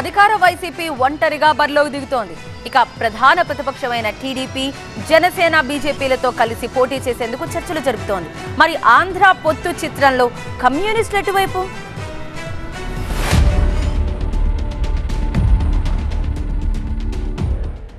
అధికార వైసీపీ ఒంటరిగా బరిలోకి దిగుతోంది. ఇక ప్రధాన ప్రతిపక్షమైన టీడీపీ జనసేన బీజేపీలతో కలిసి పోటీ చేసేందుకు చర్చలు జరుపుతోంది. మరి ఆంధ్ర పొత్తు చిత్రంలో కమ్యూనిస్టులు ఎటువైపు?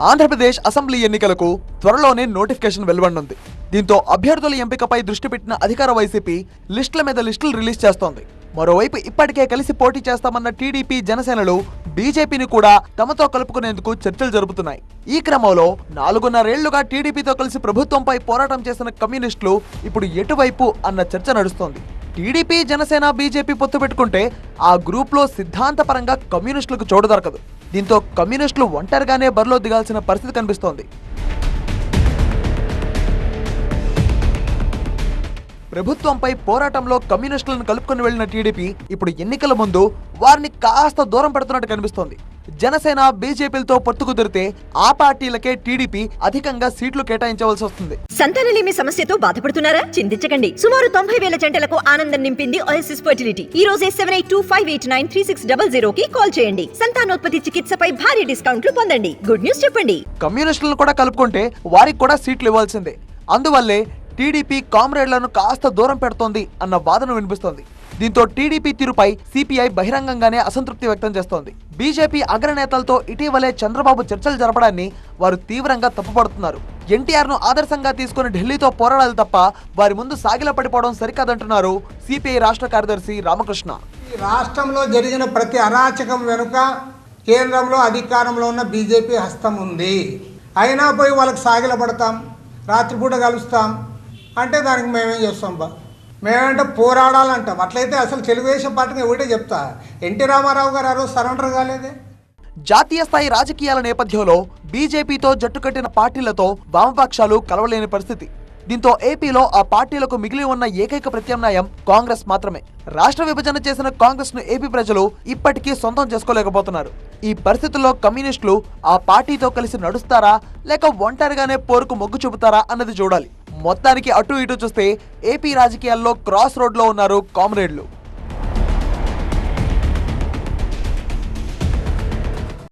ఆంధ్రప్రదేశ్ అసెంబ్లీ ఎన్నికలకు త్వరలోనే నోటిఫికేషన్ వెలువడనుంది. దీంతో అభ్యర్థుల ఎంపికపై దృష్టి పెట్టిన అధికార వైసీపీ లిస్టుల మీద లిస్టులు రిలీజ్ చేస్తోంది. మరోవైపు ఇప్పటికే కలిసి పోటీ చేస్తామన్న టీడీపీ జనసేనలు బీజేపీని కూడా తమతో కలుపుకునేందుకు చర్చలు జరుపుతున్నాయి. ఈ క్రమంలో నాలుగున్నరేళ్ళుగా టీడీపీతో కలిసి ప్రభుత్వంపై పోరాటం చేసిన కమ్యూనిస్టులు ఇప్పుడు ఎటువైపు అన్న చర్చ నడుస్తోంది. టీడీపీ జనసేన బీజేపీ పొత్తు పెట్టుకుంటే ఆ గ్రూప్లో సిద్ధాంతపరంగా కమ్యూనిస్టులకు చోటు దొరకదు. దీంతో కమ్యూనిస్టులు ఒంటరిగానే బరిలో దిగాల్సిన పరిస్థితి కనిపిస్తోంది. ప్రభుత్వంపై పోరాటంలో కమ్యూనిస్టులను కలుపుకొని వెళ్ళిన టీడీపీ ఇప్పుడు ఎన్నికల ముందు వారిని కాస్త దూరం పెడుతున్నట్టు కనిపిస్తోంది. జనసేన బీజేపీలతో పొత్తు కుదిరితే ఆ పార్టీలకే టీడీపీ అధికంగా సీట్లు కేటాయించవలసి వస్తుంది. సంతానలేమి సమస్యతో బాధపడుతున్నారా? చింతించకండి. సుమారు తొంభై వేల జంటలకు ఆనందం నింపింది ఓఎస్ఎస్ ఫర్టిలిటీ ఈ రోజే seven eight two five eight nine three six double zero కి కాల్ చేయండి. సంతానోత్పత్తి చికిత్సపై భారీ డిస్కౌంట్లు పొందండి. గుడ్ న్యూస్ చెప్పండి. కమ్యూనిస్టులను కూడా కలుపుకుంటే వారికి కూడా సీట్లు ఇవ్వాల్సిందే. అందువల్లే టీడీపీ కామ్రేడ్లను కాస్త దూరం పెడుతోంది అన్న వాదన వినిపిస్తోంది. దీంతో టీడీపీ తీరుపై సిపిఐ బహిరంగంగానే అసంతృప్తి వ్యక్తం చేస్తోంది. బీజేపీ అగ్రనేతలతో ఇటీవలే చంద్రబాబు చర్చలు జరపడాన్ని వారు తీవ్రంగా తప్పుపడుతున్నారు. ఎన్టీఆర్ను ఆదర్శంగా తీసుకుని ఢిల్లీతో పోరాడాలి తప్ప వారి ముందు సాగిల పడిపోవడం సరికాదంటున్నారు సిపిఐ రాష్ట్ర కార్యదర్శి రామకృష్ణ. ఈ రాష్ట్రంలో జరిగిన ప్రతి అరాచకం వెనుక కేంద్రంలో అధికారంలో ఉన్న బీజేపీ హస్తం ఉంది. అయినా పోయి వాళ్ళకి సాగిలపడతాం రాత్రిపూట కలుస్తాం అంటే దానికి మేమేం చేస్తాం బా? మేమంటే పోరాడాలంటాం. అట్లయితే అసలు తెలుగుదేశం పార్టీని ఒకటే చెప్తా? ఎన్టీ రామారావు గారు ఆ రోజు సరెండర్ కాలేదే. జాతీయ స్థాయి రాజకీయాల నేపథ్యంలో బీజేపీతో జట్టు కట్టిన పార్టీలతో వామపక్షాలు కలవలేని పరిస్థితి. దీంతో ఏపీలో ఆ పార్టీలకు మిగిలి ఉన్న ఏకైక ప్రత్యామ్నాయం కాంగ్రెస్ మాత్రమే. రాష్ట్ర విభజన చేసిన కాంగ్రెస్ను ఏపీ ప్రజలు ఇప్పటికీ సొంతం చేసుకోలేకపోతున్నారు. ఈ పరిస్థితుల్లో కమ్యూనిస్టులు ఆ పార్టీతో కలిసి నడుస్తారా లేక ఒంటరిగానే పోరుకు మొగ్గు చూపుతారా అన్నది చూడాలి. మొత్తానికి అటు ఇటు చూస్తే ఏపీ రాజకీయాల్లో క్రాస్ రోడ్లో ఉన్నారు కామ్రేడ్లు.